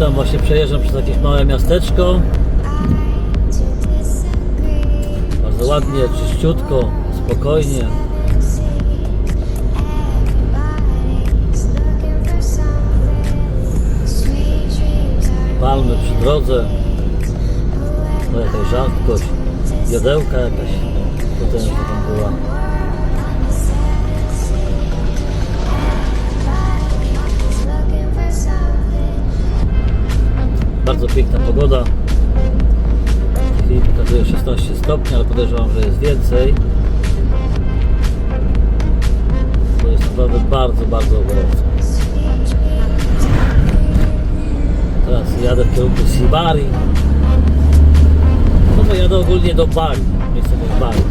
tam właśnie przejeżdżam przez jakieś małe miasteczko. Bardzo ładnie, czyściutko, spokojnie. Palmy przy drodze. No jakaś rzadkość. Jodełka jakaś potężna tam była. Bardzo piękna pogoda. W tej chwili pokazuje 16 stopni, ale podejrzewam, że jest więcej. Bo jest naprawdę bardzo, bardzo gorąco. Teraz jadę w kierunku Sibari. No to jadę ogólnie do Bali. Miejsce do Bali.